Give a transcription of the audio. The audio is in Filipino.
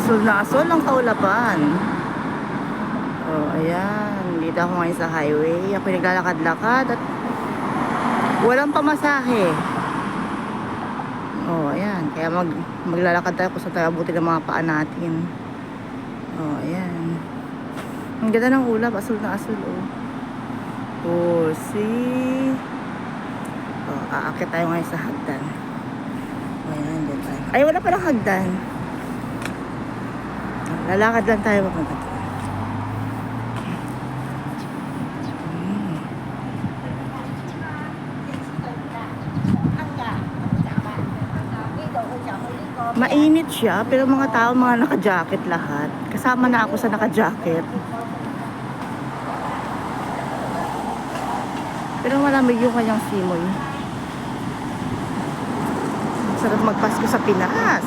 Asul na asul ang kaulapan. Oh, ayan. Dito ako ngayon sa highway. Ako naglalakad-lakad at walang pamasahe. Oh, ayan. Kaya mag, maglalakad tayo kung sa tayo abutin ng mga paa natin. Oh, ayan. Ang ganda ng ulap. Asul na asul, oh. Oh, see? Oh, aakit tayo ngayon sa hagdan. Ayan, dyan tayo. Ay, wala palang hagdan. Lalakad lang tayo papunta doon. Mainit siya, pero mga tao mga naka-jacket lahat. Kasama na ako sa naka-jacket. Pero malamig yung kanyang simoy. Sarap magpasko sa Pinas.